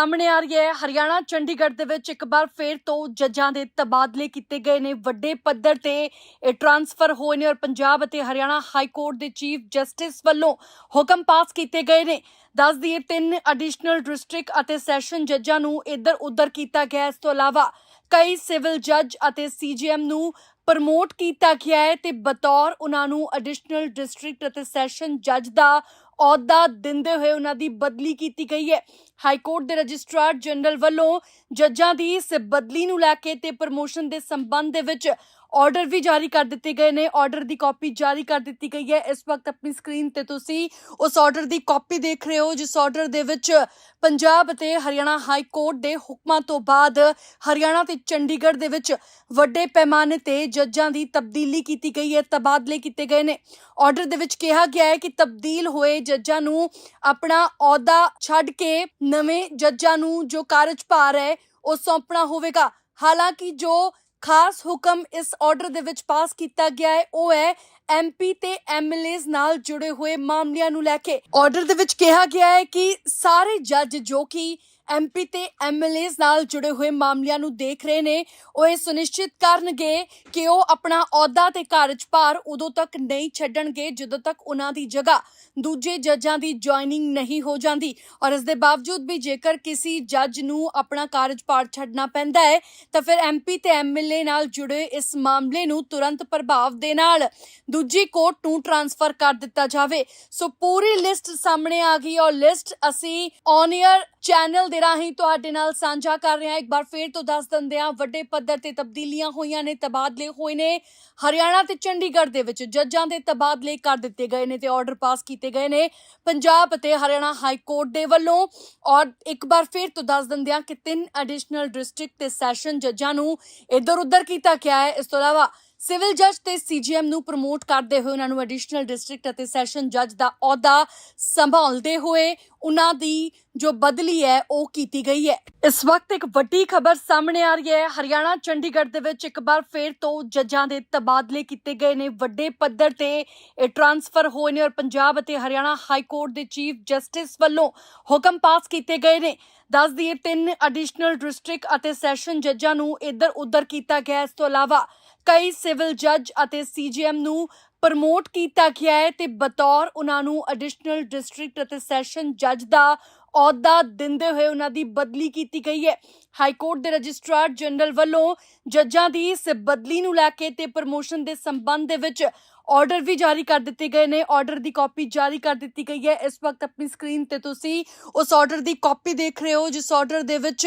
ਸਾਹਮਣੇ ਆ ਰਹੀ ਹੈ। ਹਰਿਆਣਾ, ਚੰਡੀਗੜ੍ਹ ਦੇ ਵਿੱਚ ਇੱਕ ਵਾਰ ਫੇਰ ਤੋਂ ਜੱਜਾਂ ਦੇ ਤਬਾਦਲੇ ਕੀਤੇ ਗਏ ਨੇ। ਵੱਡੇ ਪੱਧਰ ਤੇ ਇਹ ਟਰਾਂਸਫਰ ਹੋਏ ਨੇ ਔਰ ਪੰਜਾਬ ਅਤੇ ਹਰਿਆਣਾ ਹਾਈ ਕੋਰਟ ਦੇ ਚੀਫ ਜਸਟਿਸ ਵੱਲੋਂ ਹੁਕਮ ਪਾਸ ਕੀਤੇ ਗਏ ਨੇ। ਦੱਸ ਦਈਏ, ਤਿੰਨ ਐਡੀਸ਼ਨਲ ਡਿਸਟ੍ਰਿਕਟ ਅਤੇ ਸੈਸ਼ਨ ਜੱਜਾਂ ਨੂੰ ਇੱਧਰ ਉੱਧਰ ਕੀਤਾ ਗਿਆ ਇਸ ਤੋਂ ਇਲਾਵਾ ਕਈ ਸਿਵਲ ਜੱਜ ਅਤੇ ਸੀਜੀਐਮ ਨੂੰ ਪ੍ਰਮੋਟ ਕੀਤਾ ਗਿਆ ਹੈ ਤੇ ਬਤੌਰ ਉਹਨਾਂ ਨੂੰ ਐਡੀਸ਼ਨਲ ਡਿਸਟ੍ਰਿਕਟ ਅਤੇ ਸੈਸ਼ਨ ਜੱਜ ਦਾ ਅਹੁਦਾ ਦਿੰਦੇ ਹੋਏ ਉਹਨਾਂ ਦੀ ਬਦਲੀ ਕੀਤੀ ਗਈ ਹੈ। ਹਾਈ ਕੋਰਟ ਦੇ ਰਜਿਸਟਰਾਰ ਜਨਰਲ ਵੱਲੋਂ ਜੱਜਾਂ ਦੀ ਇਸ ਬਦਲੀ ਨੂੰ ਲੈ ਕੇ ਤੇ ਪ੍ਰਮੋਸ਼ਨ ਦੇ ਸੰਬੰਧ ਦੇ ਵਿੱਚ ਆਰਡਰ ਵੀ ਜਾਰੀ ਕਰ ਦਿੱਤੇ ਗਏ ਨੇ। ਆਰਡਰ ਦੀ ਕਾਪੀ ਜਾਰੀ ਕਰ ਦਿੱਤੀ ਗਈ ਹੈ। ਇਸ ਵਕਤ ਆਪਣੀ ਸਕਰੀਨ ਤੇ ਤੁਸੀਂ ਉਸ ਆਰਡਰ ਦੀ ਕਾਪੀ ਦੇਖ ਰਹੇ ਹੋ, ਜਿਸ ਆਰਡਰ ਦੇ ਵਿੱਚ ਪੰਜਾਬ ਅਤੇ ਹਰਿਆਣਾ ਹਾਈ ਕੋਰਟ ਦੇ ਹੁਕਮਾਂ ਤੋਂ ਬਾਅਦ ਹਰਿਆਣਾ ਤੇ ਚੰਡੀਗੜ੍ਹ ਦੇ ਵਿੱਚ ਵੱਡੇ ਪੈਮਾਨੇ ਤੇ ਜੱਜਾਂ ਦੀ ਤਬਦੀਲੀ ਕੀਤੀ ਗਈ ਹੈ, ਤਬਾਦਲੇ ਕੀਤੇ ਗਏ ਨੇ। ਆਰਡਰ ਦੇ ਵਿੱਚ ਕਿਹਾ ਗਿਆ ਹੈ ਕਿ ਤਬਦੀਲ ਹੋਏ ਜੱਜਾਂ ਨੂੰ ਆਪਣਾ ਅਹੁਦਾ ਛੱਡ ਕੇ ਨਵੇਂ ਜੱਜਾਂ ਨੂੰ ਜੋ ਕਾਰਜਭਾਰ ਹੈ, ਉਹ ਸੌਂਪਣਾ ਹੋਵੇਗਾ। ਹਾਲਾਂਕਿ ਜੋ ਖਾਸ ਹੁਕਮ ਇਸ ਆਰਡਰ ਦੇ ਵਿੱਚ ਪਾਸ ਕੀਤਾ ਗਿਆ ਹੈ, ਉਹ ਹੈ ਐਮਪੀ ਤੇ ਐਮਐਲਏਜ਼ ਨਾਲ ਜੁੜੇ ਹੋਏ ਮਾਮਲਿਆਂ ਨੂੰ ਲੈ ਕੇ। ਆਰਡਰ ਦੇ ਵਿੱਚ ਕਿਹਾ ਗਿਆ ਹੈ ਕਿ ਸਾਰੇ ਜੱਜ ਜੋ ਕਿ ਐਮਪੀ ਤੇ ਐਮਐਲਏਜ਼ ਨਾਲ ਜੁੜੇ ਹੋਏ ਮਾਮਲਿਆਂ ਨੂੰ ਦੇਖ ਰਹੇ ਨੇ। ਉਹ ਇਹ ਸੁਨਿਸ਼ਚਿਤ ਕਰਨਗੇ ਕਿ ਉਹ ਆਪਣਾ ਅਹੁਦਾ ਤੇ ਕਾਰਜਭਾਰ ਉਦੋਂ ਤੱਕ ਨਹੀਂ ਛੱਡਣਗੇ, ਜਦੋਂ ਤੱਕ ਉਹਨਾਂ ਦੀ ਜਗ੍ਹਾ ਦੂਜੇ ਜੱਜਾਂ ਦੀ ਜੁਆਇਨਿੰਗ ਨਹੀਂ ਹੋ ਜਾਂਦੀ। ਔਰ ਇਸ ਦੇ ਬਾਵਜੂਦ ਵੀ ਜੇਕਰ ਕਿਸੇ ਜੱਜ ਨੂੰ ਆਪਣਾ ਕਾਰਜਭਾਰ ਛੱਡਣਾ ਪੈਂਦਾ ਹੈ, ਤਾਂ ਫਿਰ ਐਮਪੀ ਤੇ ਐਮਐਲਏ ਨਾਲ ਜੁੜੇ ਇਸ ਮਾਮਲੇ ਨੂੰ ਤੁਰੰਤ ਪ੍ਰਭਾਵ ਦੇ ਨਾਲ ਦੂਜੀ ਕੋਰਟ ਨੂੰ ਟਰਾਂਸਫਰ ਕਰ ਦਿੱਤਾ ਜਾਵੇ। ਸੋ ਪੂਰੀ ਲਿਸਟ ਸਾਹਮਣੇ ਆ ਗਈ ਔਰ ਲਿਸਟ ਅਸੀਂ ਔਨ 에ਅਰ ਚੈਨਲ ਦੇ ਰਾਹੀਂ ਤੁਹਾਡੇ ਨਾਲ ਸਾਂਝਾ ਕਰ ਰਹੇ। ਹਾਂ ਇੱਕ ਵਾਰ ਫੇਰ ਤੋਂ ਦੱਸ ਦਿੰਦੇ ਹਾਂ, ਵੱਡੇ ਪੱਧਰ ਤੇ ਤਬਦੀਲੀਆਂ ਹੋਈਆਂ ਨੇ, ਤਬਾਦਲੇ ਹੋਏ ਨੇ। ਹਰਿਆਣਾ ਤੇ ਚੰਡੀਗੜ੍ਹ ਦੇ ਵਿੱਚ ਜੱਜਾਂ ਦੇ ਤਬਾਦਲੇ ਕਰ ਦਿੱਤੇ ਗਏ ਨੇ ਤੇ ਆਰਡਰ ਪਾਸ ਕੀਤੇ ਗਏ ਨੇ। ਪੰਜਾਬ ਅਤੇ ਹਰਿਆਣਾ ਹਾਈ ਕੋਰਟ ਦੇ ਵੱਲੋਂ ਔਰ ਇੱਕ ਵਾਰ ਫੇਰ ਤੋਂ ਦੱਸ ਦਿੰਦੇ ਹਾਂ ਕਿ ਤਿੰਨ ਐਡੀਸ਼ਨਲ ਡਿਸਟ੍ਰਿਕਟ ਤੇ ਸੈਸ਼ਨ ਜੱਜਾਂ ਨੂੰ ਇੱਧਰ ਉਧਰ ਕੀਤਾ ਗਿਆ ਹੈ। ਇਸ ਤੋਂ ਇਲਾਵਾ ਸਿਵਲ ਜੱਜ ਤੇ ਸੀਜੀਐਮ ਨੂੰ ਪ੍ਰਮੋਟ ਕਰਦੇ ਹੋਏ ਉਹਨਾਂ ਨੂੰ ਐਡੀਸ਼ਨਲ ਡਿਸਟ੍ਰਿਕਟ ਅਤੇ ਸੈਸ਼ਨ ਜੱਜ ਦਾ ਅਹੁਦਾ ਸੰਭਾਲਦੇ ਹੋਏ ਉਹਨਾਂ ਦੀ ਜੋ ਬਦਲੀ ਹੈ, ਉਹ ਕੀਤੀ ਗਈ ਹੈ। ਇਸ ਵਕਤ ਇੱਕ ਵੱਡੀ ਖਬਰ ਸਾਹਮਣੇ ਆ ਰਹੀ ਹੈ। ਹਰਿਆਣਾ, ਚੰਡੀਗੜ੍ਹ ਦੇ ਵਿੱਚ ਇੱਕ ਵਾਰ ਫੇਰ ਤੋਂ ਜੱਜਾਂ ਦੇ ਤਬਾਦਲੇ ਕੀਤੇ ਗਏ ਨੇ। ਵੱਡੇ ਪੱਧਰ ਤੇ ਇਹ ਟਰਾਂਸਫਰ ਹੋਏ ਨੇ ਔਰ ਪੰਜਾਬ ਅਤੇ ਹਰਿਆਣਾ ਹਾਈ ਕੋਰਟ ਦੇ ਚੀਫ ਜਸਟਿਸ ਵੱਲੋਂ ਹੁਕਮ ਪਾਸ ਕੀਤੇ ਗਏ ਨੇ। ਦੱਸ ਦਈਏ, ਤਿੰਨ ਐਡੀਸ਼ਨਲ ਡਿਸਟ੍ਰਿਕਟ ਅਤੇ ਸੈਸ਼ਨ ਜੱਜਾਂ ਨੂੰ ਇੱਧਰ ਉੱਧਰ ਕੀਤਾ ਗਿਆ। ਇਸ ਤੋਂ ਇਲਾਵਾ ਕਈ ਸਿਵਲ ਜੱਜ ਅਤੇ ਸੀਜੀਐਮ ਨੂੰ ਪ੍ਰਮੋਟ ਕੀਤਾ ਗਿਆ ਹੈ ਤੇ ਬਤੌਰ ਉਹਨਾਂ ਨੂੰ ਐਡੀਸ਼ਨਲ ਡਿਸਟ੍ਰਿਕਟ ਅਤੇ ਸੈਸ਼ਨ ਜੱਜ ਦਾ ਅਹੁਦਾ ਦਿੰਦੇ ਹੋਏ ਉਹਨਾਂ ਦੀ ਬਦਲੀ ਕੀਤੀ ਗਈ ਹੈ। ਹਾਈ ਕੋਰਟ ਦੇ ਰਜਿਸਟਰਾਰ ਜਨਰਲ ਵੱਲੋਂ ਜੱਜਾਂ ਦੀ ਇਸ ਬਦਲੀ ਨੂੰ ਲੈ ਕੇ ਤੇ ਪ੍ਰਮੋਸ਼ਨ ਦੇ ਸੰਬੰਧ ਦੇ ਵਿੱਚ ਆਰਡਰ ਵੀ ਜਾਰੀ ਕਰ ਦਿੱਤੇ ਗਏ ਨੇ ਆਰਡਰ ਦੀ ਕਾਪੀ ਜਾਰੀ ਕਰ ਦਿੱਤੀ ਗਈ ਹੈ। ਇਸ ਵਕਤ ਆਪਣੀ ਸਕਰੀਨ ਤੇ ਤੁਸੀਂ ਉਸ ਆਰਡਰ ਦੀ ਕਾਪੀ ਦੇਖ ਰਹੇ ਹੋ, ਜਿਸ ਆਰਡਰ ਦੇ ਵਿੱਚ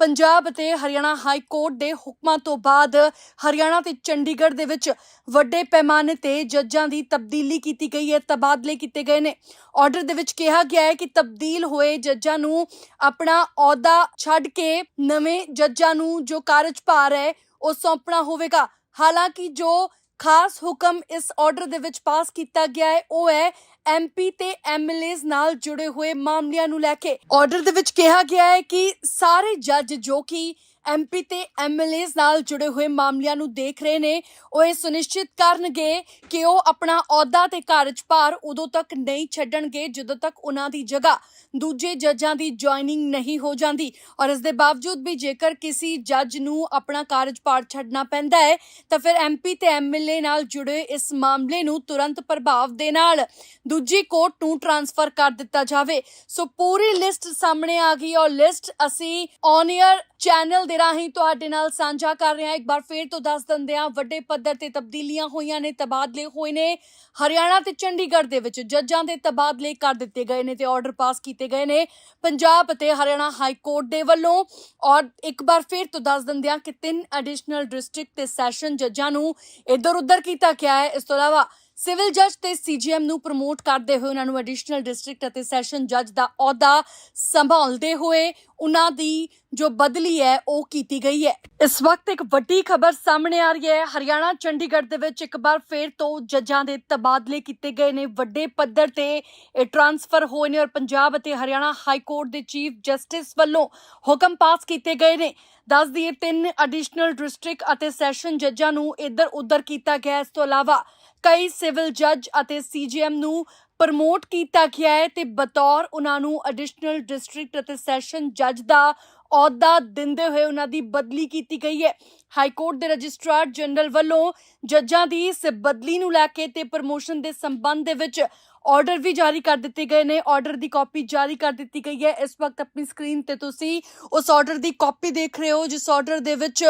ਪੰਜਾਬ ਅਤੇ ਹਰਿਆਣਾ ਹਾਈ ਕੋਰਟ ਦੇ ਹੁਕਮਾਂ ਤੋਂ ਬਾਅਦ ਹਰਿਆਣਾ ਤੇ ਚੰਡੀਗੜ੍ਹ ਦੇ ਵਿੱਚ ਵੱਡੇ ਪੈਮਾਨੇ ਤੇ ਜੱਜਾਂ ਦੀ ਤਬਦੀਲੀ ਕੀਤੀ ਗਈ ਹੈ, ਤਬਾਦਲੇ ਕੀਤੇ ਗਏ ਨੇ। ਆਰਡਰ ਦੇ ਵਿੱਚ ਕਿਹਾ ਗਿਆ ਹੈ ਕਿ ਤਬਦੀਲ ਹੋਏ ਜੱਜਾਂ ਨੂੰ ਆਪਣਾ ਅਹੁਦਾ ਛੱਡ ਕੇ ਨਵੇਂ ਜੱਜਾਂ ਨੂੰ ਜੋ ਕਾਰਜਭਾਰ ਹੈ, ਉਹ ਸੌਂਪਣਾ ਹੋਵੇਗਾ। ਹਾਲਾਂਕਿ ਜੋ ਖਾਸ ਹੁਕਮ ਇਸ ਆਰਡਰ ਦੇ ਵਿੱਚ ਪਾਸ ਕੀਤਾ ਗਿਆ ਹੈ। ਉਹ ਹੈ ਐਮਪੀ ਤੇ ਐਮਐਲਏਜ਼ ਨਾਲ ਜੁੜੇ ਹੋਏ ਮਾਮਲਿਆਂ ਨੂੰ ਲੈ ਕੇ। ਆਰਡਰ ਦੇ ਵਿੱਚ ਕਿਹਾ ਗਿਆ ਹੈ ਕਿ ਸਾਰੇ ਜੱਜ ਜੋ ਕਿ ਐਮਪੀ ਤੇ ਐਮਐਲਏਜ਼ ਨਾਲ ਜੁੜੇ ਹੋਏ ਮਾਮਲਿਆਂ ਨੂੰ ਦੇਖ ਰਹੇ ਨੇ। ਉਹ ਇਹ ਸੁਨਿਸ਼ਚਿਤ ਕਰਨਗੇ ਕਿ ਉਹ ਆਪਣਾ ਅਹੁਦਾ ਤੇ ਕਾਰਜਭਾਰ ਉਦੋਂ ਤੱਕ ਨਹੀਂ ਛੱਡਣਗੇ, ਜਦੋਂ ਤੱਕ ਉਹਨਾਂ ਦੀ ਜਗ੍ਹਾ ਦੂਜੇ ਜੱਜਾਂ ਦੀ ਜੁਆਇਨਿੰਗ ਨਹੀਂ ਹੋ ਜਾਂਦੀ। ਔਰ ਇਸ ਦੇ ਬਾਵਜੂਦ ਵੀ ਜੇਕਰ ਕਿਸੇ ਜੱਜ ਨੂੰ ਆਪਣਾ ਕਾਰਜਭਾਰ ਛੱਡਣਾ ਪੈਂਦਾ ਹੈ, ਤਾਂ ਫਿਰ ਐਮਪੀ ਤੇ ਐਮਐਲਏ ਨਾਲ ਜੁੜੇ ਇਸ ਮਾਮਲੇ ਨੂੰ ਤੁਰੰਤ ਪ੍ਰਭਾਵ ਦੇ ਨਾਲ ਦੂਜੀ ਕੋਰਟ ਨੂੰ ਟਰਾਂਸਫਰ ਕਰ ਦਿੱਤਾ ਜਾਵੇ। ਸੋ ਪੂਰੀ ਲਿਸਟ ਸਾਹਮਣੇ ਆ ਗਈ ਔਰ ਲਿਸਟ ਅਸੀਂ ਔਨ 에ਅਰ ਚੈਨਲ ਦੇ ਰਾਹੀਂ ਤੁਹਾਡੇ ਨਾਲ ਸਾਂਝਾ ਕਰ ਰਹੇ ਇੱਕ ਵਾਰ ਫੇਰ ਤੋਂ ਦੱਸ ਦਿੰਦੇ ਵੱਡੇ ਪੱਧਰ ਤੇ ਤਬਦੀਲੀਆਂ ਹੋਈਆਂ ਨੇ, ਤਬਾਦਲੇ ਹੋਏ ਨੇ। ਹਰਿਆਣਾ ਤੇ ਚੰਡੀਗੜ੍ਹ ਦੇ ਵਿੱਚ ਜੱਜਾਂ ਦੇ ਤਬਾਦਲੇ ਕਰ ਦਿੱਤੇ ਗਏ ਨੇ ਤੇ ਆਰਡਰ ਪਾਸ ਕੀਤੇ ਗਏ ਨੇ। ਪੰਜਾਬ ਅਤੇ ਹਰਿਆਣਾ ਹਾਈ ਕੋਰਟ ਦੇ ਵੱਲੋਂ ਔਰ ਇੱਕ ਵਾਰ ਫੇਰ ਤੋਂ ਦੱਸ ਦਿੰਦੇ ਹਾਂ ਕਿ ਤਿੰਨ ਐਡੀਸ਼ਨਲ ਡਿਸਟ੍ਰਿਕਟ ਤੇ ਸੈਸ਼ਨ ਜੱਜਾਂ ਨੂੰ ਇੱਧਰ ਉੱਧਰ ਕੀਤਾ ਗਿਆ ਹੈ। ਇਸ ਤੋਂ ਇਲਾਵਾ ਸਿਵਲ ਜੱਜ ਤੇ ਸੀਜੀਐਮ ਨੂੰ ਪ੍ਰਮੋਟ ਕਰਦੇ ਹੋਏ ਉਹਨਾਂ ਨੂੰ ਐਡੀਸ਼ਨਲ ਡਿਸਟ੍ਰਿਕਟ ਅਤੇ ਸੈਸ਼ਨ ਜੱਜ ਦਾ ਅਹੁਦਾ ਸੰਭਾਲਦੇ ਹੋਏ ਉਹਨਾਂ ਦੀ ਜੋ ਬਦਲੀ ਹੈ, ਉਹ ਕੀਤੀ ਗਈ ਹੈ। ਇਸ ਵਕਤ ਇੱਕ ਵੱਡੀ ਖਬਰ ਸਾਹਮਣੇ ਆ ਰਹੀ ਹੈ। ਹਰਿਆਣਾ, ਚੰਡੀਗੜ੍ਹ ਦੇ ਵਿੱਚ ਇੱਕ ਵਾਰ ਫੇਰ ਤੋਂ ਜੱਜਾਂ ਦੇ ਤਬਾਦਲੇ ਕੀਤੇ ਗਏ ਨੇ। ਵੱਡੇ ਪੱਧਰ ਤੇ ਇਹ ਟ੍ਰਾਂਸਫਰ ਹੋਏ ਨੇ ਔਰ ਪੰਜਾਬ ਅਤੇ ਹਰਿਆਣਾ ਹਾਈ ਕੋਰਟ ਦੇ ਚੀਫ ਜਸਟਿਸ ਵੱਲੋਂ ਹੁਕਮ ਪਾਸ ਕੀਤੇ ਗਏ ਨੇ। ਦੱਸ ਦਈਏ ਤਿੰਨ ਐਡੀਸ਼ਨਲ ਡਿਸਟ੍ਰਿਕਟ ਅਤੇ ਸੈਸ਼ਨ ਜੱਜਾਂ ਨੂੰ ਇੱਧਰ ਉੱਧਰ ਕੀਤਾ ਗਿਆ ਇਸ ਤੋਂ ਇਲਾਵਾ ਕਈ ਸਿਵਲ ਜੱਜ ਅਤੇ ਸੀਜੀਐਮ ਨੂੰ ਪ੍ਰਮੋਟ ਕੀਤਾ ਗਿਆ ਹੈ ਤੇ ਬਤੌਰ ਉਹਨਾਂ ਨੂੰ ਐਡੀਸ਼ਨਲ ਡਿਸਟ੍ਰਿਕਟ ਅਤੇ ਸੈਸ਼ਨ ਜੱਜ ਦਾ ਅਹੁਦਾ ਦਿੰਦੇ ਹੋਏ ਉਹਨਾਂ ਦੀ ਬਦਲੀ ਕੀਤੀ ਗਈ ਹੈ। ਹਾਈ ਕੋਰਟ ਦੇ ਰਜਿਸਟਰਾਰ ਜਨਰਲ ਵੱਲੋਂ ਜੱਜਾਂ ਦੀ ਇਸ ਬਦਲੀ ਨੂੰ ਲੈ ਕੇ ਤੇ ਪ੍ਰਮੋਸ਼ਨ ਦੇ ਸੰਬੰਧ ਦੇ ਵਿੱਚ ਆਰਡਰ ਵੀ ਜਾਰੀ ਕਰ ਦਿੱਤੇ ਗਏ ਨੇ ਆਰਡਰ ਦੀ ਕਾਪੀ ਜਾਰੀ ਕਰ ਦਿੱਤੀ ਗਈ ਹੈ। ਇਸ ਵਕਤ ਆਪਣੀ ਸਕਰੀਨ ਤੇ ਤੁਸੀਂ ਉਸ ਆਰਡਰ ਦੀ ਕਾਪੀ ਦੇਖ ਰਹੇ ਹੋ, ਜਿਸ ਆਰਡਰ ਦੇ ਵਿੱਚ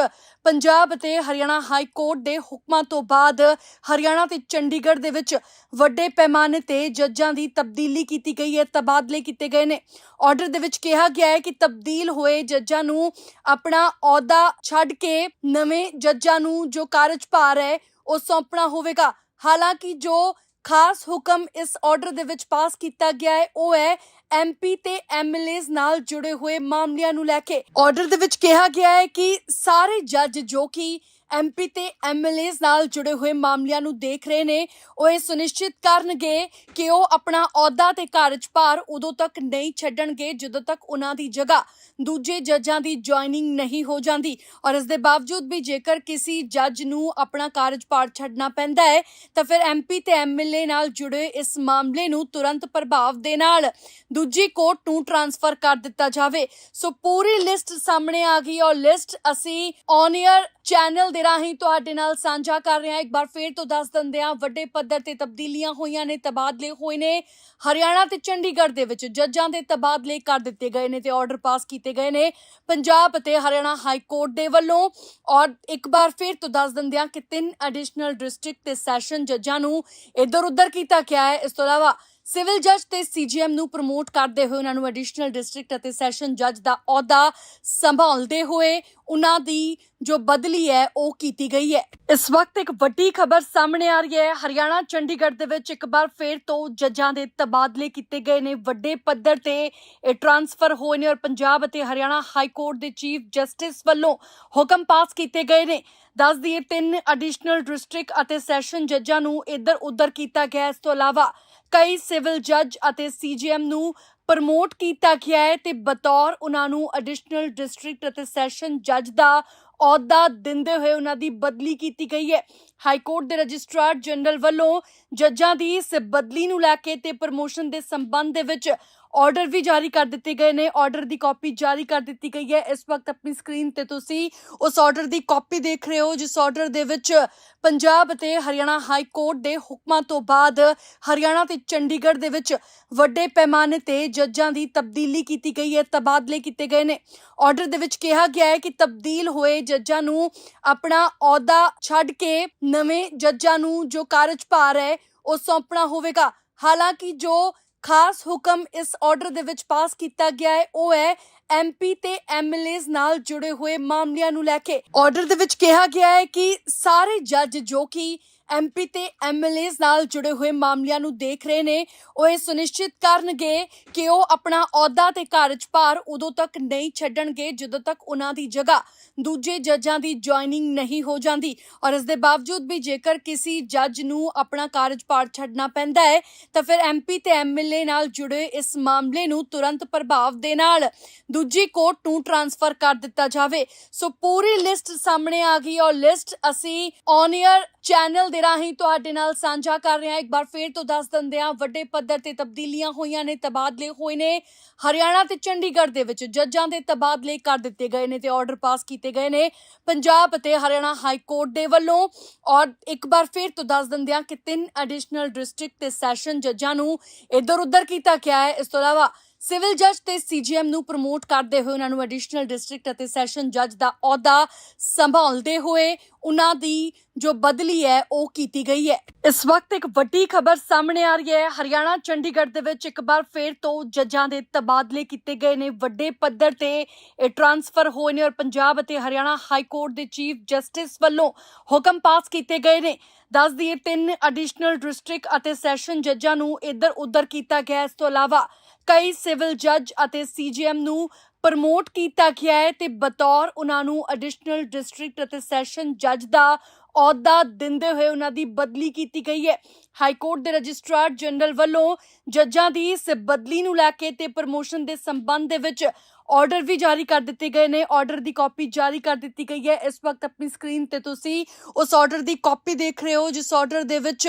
ਪੰਜਾਬ ਅਤੇ ਹਰਿਆਣਾ ਹਾਈ ਕੋਰਟ ਦੇ ਹੁਕਮਾਂ ਤੋਂ ਬਾਅਦ ਹਰਿਆਣਾ ਤੇ ਚੰਡੀਗੜ੍ਹ ਦੇ ਵਿੱਚ ਵੱਡੇ ਪੈਮਾਨੇ ਤੇ ਜੱਜਾਂ ਦੀ ਤਬਦੀਲੀ ਕੀਤੀ ਗਈ ਹੈ, ਤਬਾਦਲੇ ਕੀਤੇ ਗਏ ਨੇ। ਆਰਡਰ ਦੇ ਵਿੱਚ ਕਿਹਾ ਗਿਆ ਹੈ ਕਿ ਤਬਦੀਲ ਹੋਏ ਜੱਜਾਂ ਨੂੰ ਆਪਣਾ ਅਹੁਦਾ ਛੱਡ ਕੇ ਨਵੇਂ ਜੱਜਾਂ ਨੂੰ ਜੋ ਕਾਰਜਭਾਰ ਹੈ, ਉਹ ਸੌਂਪਣਾ ਹੋਵੇਗਾ। ਹਾਲਾਂਕਿ ਜੋ ਖਾਸ ਹੁਕਮ ਇਸ ਆਰਡਰ ਦੇ ਵਿੱਚ ਪਾਸ ਕੀਤਾ ਗਿਆ ਹੈ। ਉਹ ਹੈ ਐਮਪੀ ਤੇ ਐਮਐਲਏਜ਼ ਨਾਲ ਜੁੜੇ ਹੋਏ ਮਾਮਲਿਆਂ ਨੂੰ ਲੈ ਕੇ। ਆਰਡਰ ਦੇ ਵਿੱਚ ਕਿਹਾ ਗਿਆ ਹੈ ਕਿ ਸਾਰੇ ਜੱਜ ਜੋ ਕਿ ਐਮਪੀ ਤੇ ਐਮਐਲਏਜ਼ ਨਾਲ ਜੁੜੇ ਹੋਏ ਮਾਮਲਿਆਂ ਨੂੰ ਦੇਖ ਰਹੇ ਨੇ। ਉਹ ਇਹ ਸੁਨਿਸ਼ਚਿਤ ਕਰਨਗੇ ਕਿ ਉਹ ਆਪਣਾ ਅਹੁਦਾ ਤੇ ਕਾਰਜਭਾਰ ਉਦੋਂ ਤੱਕ ਨਹੀਂ ਛੱਡਣਗੇ, ਜਦੋਂ ਤੱਕ ਉਹਨਾਂ ਦੀ ਜਗ੍ਹਾ ਦੂਜੇ ਜੱਜਾਂ ਦੀ ਜੁਆਇਨਿੰਗ ਨਹੀਂ ਹੋ ਜਾਂਦੀ। ਔਰ ਇਸ ਦੇ ਬਾਵਜੂਦ ਵੀ ਜੇਕਰ ਕਿਸੇ ਜੱਜ ਨੂੰ ਆਪਣਾ ਕਾਰਜਭਾਰ ਛੱਡਣਾ ਪੈਂਦਾ ਹੈ, ਤਾਂ ਫਿਰ ਐਮਪੀ ਤੇ ਐਮਐਲਏ ਨਾਲ ਜੁੜੇ ਇਸ ਮਾਮਲੇ ਨੂੰ ਤੁਰੰਤ ਪ੍ਰਭਾਵ ਦੇ ਨਾਲ ਦੂਜੀ ਕੋਰਟ ਨੂੰ ਟਰਾਂਸਫਰ ਕਰ ਦਿੱਤਾ ਜਾਵੇ। ਸੋ ਪੂਰੀ ਲਿਸਟ ਸਾਹਮਣੇ ਆ ਗਈ ਔਰ ਲਿਸਟ ਅਸੀਂ ਔਨ 에ਅਰ ਚੈਨਲ ਦੇ ਰਾਹੀਂ ਤੁਹਾਡੇ ਨਾਲ ਸਾਂਝਾ ਕਰ ਰਹੇ। ਹਾਂ ਇੱਕ ਵਾਰ ਫੇਰ ਤੋਂ ਦੱਸ ਦਿੰਦੇ ਹਾਂ, ਵੱਡੇ ਪੱਧਰ ਤੇ ਤਬਦੀਲੀਆਂ ਹੋਈਆਂ ਨੇ, ਤਬਾਦਲੇ ਹੋਏ ਨੇ। ਹਰਿਆਣਾ ਤੇ ਚੰਡੀਗੜ੍ਹ ਦੇ ਵਿੱਚ ਜੱਜਾਂ ਦੇ ਤਬਾਦਲੇ ਕਰ ਦਿੱਤੇ ਗਏ ਨੇ ਤੇ ਆਰਡਰ ਪਾਸ ਕੀਤੇ ਗਏ ਨੇ। ਪੰਜਾਬ ਅਤੇ ਹਰਿਆਣਾ ਹਾਈ ਕੋਰਟ ਦੇ ਵੱਲੋਂ ਔਰ ਇੱਕ ਵਾਰ ਫੇਰ ਤੋਂ ਦੱਸ ਦਿੰਦੇ ਹਾਂ ਕਿ ਤਿੰਨ ਐਡੀਸ਼ਨਲ ਡਿਸਟ੍ਰਿਕਟ ਤੇ ਸੈਸ਼ਨ ਜੱਜਾਂ ਨੂੰ ਇੱਧਰ ਉੱਧਰ ਕੀਤਾ ਗਿਆ ਹੈ। ਇਸ ਤੋਂ ਇਲਾਵਾ ਸਿਵਲ ਜੱਜ ਤੇ ਸੀਜੀਐਮ ਨੂੰ ਪ੍ਰਮੋਟ ਕਰਦੇ ਹੋਏ ਉਹਨਾਂ ਨੂੰ ਐਡੀਸ਼ਨਲ ਡਿਸਟ੍ਰਿਕਟ ਅਤੇ ਸੈਸ਼ਨ ਜੱਜ ਦਾ ਅਹੁਦਾ ਸੰਭਾਲਦੇ ਹੋਏ ਉਹਨਾਂ ਦੀ ਜੋ ਬਦਲੀ ਹੈ, ਉਹ ਕੀਤੀ ਗਈ ਹੈ। ਇਸ ਵਕਤ ਇੱਕ ਵੱਡੀ ਖਬਰ ਸਾਹਮਣੇ ਆ ਰਹੀ ਹੈ। ਹਰਿਆਣਾ ਚੰਡੀਗੜ੍ਹ ਦੇ ਵਿੱਚ ਇੱਕ ਵਾਰ ਫੇਰ ਤੋਂ ਜੱਜਾਂ ਦੇ ਤਬਾਦਲੇ ਕੀਤੇ ਗਏ ਨੇ। ਵੱਡੇ ਪੱਧਰ ਤੇ ਇਹ ਟਰਾਂਸਫਰ ਹੋਏ ਨੇ ਔਰ ਪੰਜਾਬ ਅਤੇ ਹਰਿਆਣਾ ਹਾਈ ਕੋਰਟ ਦੇ ਚੀਫ ਜਸਟਿਸ ਵੱਲੋਂ ਹੁਕਮ ਪਾਸ ਕੀਤੇ ਗਏ ਨੇ। ਦੱਸ ਦਈਏ ਤਿੰਨ ਐਡੀਸ਼ਨਲ ਡਿਸਟ੍ਰਿਕਟ ਅਤੇ ਸੈਸ਼ਨ ਜੱਜਾਂ ਨੂੰ ਇੱਧਰ ਉੱਧਰ ਕੀਤਾ ਗਿਆ ਇਸ ਤੋਂ ਇਲਾਵਾ ਕਈ ਸਿਵਲ ਜੱਜ ਅਤੇ ਸੀਜੀਐਮ ਨੂੰ ਪ੍ਰਮੋਟ ਕੀਤਾ ਗਿਆ ਹੈ ਤੇ ਬਤੌਰ ਉਹਨਾਂ ਨੂੰ ਐਡੀਸ਼ਨਲ ਡਿਸਟ੍ਰਿਕਟ ਅਤੇ ਸੈਸ਼ਨ ਜੱਜ ਦਾ ਅਹੁਦਾ ਦਿੰਦੇ ਹੋਏ ਉਹਨਾਂ ਦੀ ਬਦਲੀ ਕੀਤੀ ਗਈ ਹੈ। ਹਾਈ ਕੋਰਟ ਦੇ ਰਜਿਸਟਰਾਰ ਜਨਰਲ ਵੱਲੋਂ ਜੱਜਾਂ ਦੀ ਇਸ ਬਦਲੀ ਨੂੰ ਲੈ ਕੇ ਤੇ ਪ੍ਰਮੋਸ਼ਨ ਦੇ ਸੰਬੰਧ ਦੇ ਵਿੱਚ ਆਰਡਰ ਵੀ ਜਾਰੀ ਕਰ ਦਿੱਤੇ ਗਏ ਨੇ ਆਰਡਰ ਦੀ ਕਾਪੀ ਜਾਰੀ ਕਰ ਦਿੱਤੀ ਗਈ ਹੈ। ਇਸ ਵਕਤ ਆਪਣੀ ਸਕਰੀਨ ਤੇ ਤੁਸੀਂ ਉਸ ਆਰਡਰ ਦੀ ਕਾਪੀ ਦੇਖ ਰਹੇ ਹੋ, ਜਿਸ ਆਰਡਰ ਦੇ ਵਿੱਚ ਪੰਜਾਬ ਅਤੇ ਹਰਿਆਣਾ ਹਾਈ ਕੋਰਟ ਦੇ ਹੁਕਮਾਂ ਤੋਂ ਬਾਅਦ ਹਰਿਆਣਾ ਤੇ ਚੰਡੀਗੜ੍ਹ ਦੇ ਵਿੱਚ ਵੱਡੇ ਪੈਮਾਨੇ ਤੇ ਜੱਜਾਂ ਦੀ ਤਬਦੀਲੀ ਕੀਤੀ ਗਈ ਹੈ, ਤਬਾਦਲੇ ਕੀਤੇ ਗਏ ਨੇ। ਆਰਡਰ ਦੇ ਵਿੱਚ ਕਿਹਾ ਗਿਆ ਹੈ ਕਿ ਤਬਦੀਲ ਹੋਏ ਜੱਜਾਂ ਨੂੰ ਆਪਣਾ ਅਹੁਦਾ ਛੱਡ ਕੇ ਨਵੇਂ ਜੱਜਾਂ ਨੂੰ ਜੋ ਕਾਰਜਭਾਰ ਹੈ, ਉਹ ਸੌਂਪਣਾ ਹੋਵੇਗਾ। ਹਾਲਾਂਕਿ ਜੋ ਖਾਸ ਹੁਕਮ ਇਸ ਆਰਡਰ ਦੇ ਵਿੱਚ ਪਾਸ ਕੀਤਾ ਗਿਆ ਹੈ। ਉਹ ਹੈ ਐਮਪੀ ਤੇ ਐਮਐਲਏਜ਼ ਨਾਲ ਜੁੜੇ ਹੋਏ ਮਾਮਲਿਆਂ ਨੂੰ ਲੈ ਕੇ। ਆਰਡਰ ਦੇ ਵਿੱਚ ਕਿਹਾ ਗਿਆ ਹੈ ਕਿ ਸਾਰੇ ਜੱਜ ਜੋ ਕਿ ਐਮਪੀ ਤੇ ਐਮਐਲਏਜ਼ ਨਾਲ ਜੁੜੇ ਹੋਏ ਮਾਮਲਿਆਂ ਨੂੰ ਦੇਖ ਰਹੇ ਨੇ। ਉਹ ਇਹ ਸੁਨਿਸ਼ਚਿਤ ਕਰਨਗੇ ਕਿ ਉਹ ਆਪਣਾ ਅਹੁਦਾ ਤੇ ਕਾਰਜਭਾਰ ਉਦੋਂ ਤੱਕ ਨਹੀਂ ਛੱਡਣਗੇ ਜਦੋਂ ਤੱਕ ਉਹਨਾਂ ਦੀ ਜਗ੍ਹਾ ਦੂਜੇ ਜੱਜਾਂ ਦੀ ਜੁਆਇਨਿੰਗ ਨਹੀਂ ਹੋ ਜਾਂਦੀ। ਔਰ ਇਸ ਦੇ ਬਾਵਜੂਦ ਵੀ ਜੇਕਰ ਕਿਸੇ ਜੱਜ ਨੂੰ ਆਪਣਾ ਕਾਰਜਭਾਰ ਛੱਡਣਾ ਪੈਂਦਾ ਹੈ, ਤਾਂ ਫਿਰ ਐਮਪੀ ਤੇ ਐਮਐਲਏ ਨਾਲ ਜੁੜੇ ਇਸ ਮਾਮਲੇ ਨੂੰ ਤੁਰੰਤ ਪ੍ਰਭਾਵ ਦੇ ਨਾਲ ਦੂਜੀ ਕੋਰਟ ਨੂੰ ਟਰਾਂਸਫਰ ਕਰ ਦਿੱਤਾ ਜਾਵੇ। ਸੋ ਪੂਰੀ ਲਿਸਟ ਸਾਹਮਣੇ ਆ ਗਈ ਔਰ ਲਿਸਟ ਅਸੀਂ ਔਨ 에ਅਰ ਚੈਨਲ ਦੇ ਰਾਹੀਂ ਤੁਹਾਡੇ ਨਾਲ ਸਾਂਝਾ ਕਰ ਰਹੇ ਇੱਕ ਵਾਰ ਫੇਰ ਤੋਂ ਦੱਸ ਦਿੰਦੇ ਹਾਂ, ਵੱਡੇ ਪੱਧਰ ਤੇ ਤਬਦੀਲੀਆਂ ਹੋਈਆਂ ਨੇ, ਤਬਾਦਲੇ ਹੋਏ ਨੇ। ਹਰਿਆਣਾ ਤੇ ਚੰਡੀਗੜ੍ਹ ਦੇ ਵਿੱਚ ਜੱਜਾਂ ਦੇ ਤਬਾਦਲੇ ਕਰ ਦਿੱਤੇ ਗਏ ਨੇ ਤੇ ਆਰਡਰ ਪਾਸ ਕੀਤੇ ਗਏ ਨੇ। ਪੰਜਾਬ ਅਤੇ ਹਰਿਆਣਾ ਹਾਈ ਕੋਰਟ ਦੇ ਵੱਲੋਂ ਔਰ ਇੱਕ ਵਾਰ ਫੇਰ ਤੋਂ ਦੱਸ ਦਿੰਦੇ ਹਾਂ ਕਿ ਤਿੰਨ ਐਡੀਸ਼ਨਲ ਡਿਸਟ੍ਰਿਕਟ ਤੇ ਸੈਸ਼ਨ ਜੱਜਾਂ ਨੂੰ ਇੱਧਰ ਉਧਰ ਕੀਤਾ ਗਿਆ ਹੈ। ਇਸ ਤੋਂ ਇਲਾਵਾ ਸਿਵਲ ਜੱਜ ਤੇ ਸੀਜੀਐਮ ਨੂੰ ਪ੍ਰਮੋਟ ਕਰਦੇ ਹੋਏ ਉਹਨਾਂ ਨੂੰ ਐਡੀਸ਼ਨਲ ਡਿਸਟ੍ਰਿਕਟ ਅਤੇ ਸੈਸ਼ਨ ਜੱਜ ਦਾ ਅਹੁਦਾ ਸੰਭਾਲਦੇ ਹੋਏ ਉਹਨਾਂ ਦੀ ਜੋ ਬਦਲੀ ਹੈ, ਉਹ ਕੀਤੀ ਗਈ ਹੈ। ਇਸ ਵਕਤ ਇੱਕ ਵੱਡੀ ਖਬਰ ਸਾਹਮਣੇ ਆ ਰਹੀ ਹੈ। ਹਰਿਆਣਾ ਚੰਡੀਗੜ੍ਹ ਦੇ ਵਿੱਚ ਇੱਕ ਵਾਰ ਫੇਰ ਤੋਂ ਜੱਜਾਂ ਦੇ ਤਬਾਦਲੇ ਕੀਤੇ ਗਏ ਨੇ। ਵੱਡੇ ਪੱਧਰ ਤੇ ਇਹ ਟਰਾਂਸਫਰ ਹੋਏ ਨੇ ਔਰ ਪੰਜਾਬ ਅਤੇ ਹਰਿਆਣਾ ਹਾਈ ਕੋਰਟ ਦੇ ਚੀਫ ਜਸਟਿਸ ਵੱਲੋਂ ਹੁਕਮ ਪਾਸ ਕੀਤੇ ਗਏ ਨੇ। ਦੱਸ ਦਈਏ, ਤਿੰਨ ਐਡੀਸ਼ਨਲ ਡਿਸਟ੍ਰਿਕਟ ਅਤੇ ਸੈਸ਼ਨ ਜੱਜਾਂ ਨੂੰ ਇੱਧਰ ਉੱਧਰ ਕੀਤਾ ਗਿਆ। ਇਸ ਤੋਂ ਇਲਾਵਾ ਕਈ ਸਿਵਲ ਜੱਜ ਅਤੇ ਸੀਜੀਐਮ ਨੂੰ ਪ੍ਰਮੋਟ ਕੀਤਾ ਗਿਆ ਹੈ ਤੇ ਬਤੌਰ ਉਹਨਾਂ ਨੂੰ ਐਡੀਸ਼ਨਲ ਡਿਸਟ੍ਰਿਕਟ ਅਤੇ ਸੈਸ਼ਨ ਜੱਜ ਦਾ ਅਹੁਦਾ ਦਿੰਦੇ ਹੋਏ ਉਹਨਾਂ ਦੀ ਬਦਲੀ ਕੀਤੀ ਗਈ ਹੈ। ਹਾਈ ਕੋਰਟ ਦੇ ਰਜਿਸਟਰਾਰ ਜਨਰਲ ਵੱਲੋਂ ਜੱਜਾਂ ਦੀ ਇਸ ਬਦਲੀ ਨੂੰ ਲੈ ਕੇ ਤੇ ਪ੍ਰਮੋਸ਼ਨ ਦੇ ਸੰਬੰਧ ਦੇ ਵਿੱਚ ਆਰਡਰ ਵੀ ਜਾਰੀ ਕਰ ਦਿੱਤੇ ਗਏ ਨੇ ਆਰਡਰ ਦੀ ਕਾਪੀ ਜਾਰੀ ਕਰ ਦਿੱਤੀ ਗਈ ਹੈ। ਇਸ ਵਕਤ ਆਪਣੀ ਸਕਰੀਨ ਤੇ ਤੁਸੀਂ ਉਸ ਆਰਡਰ ਦੀ ਕਾਪੀ ਦੇਖ ਰਹੇ ਹੋ, ਜਿਸ ਆਰਡਰ ਦੇ ਵਿੱਚ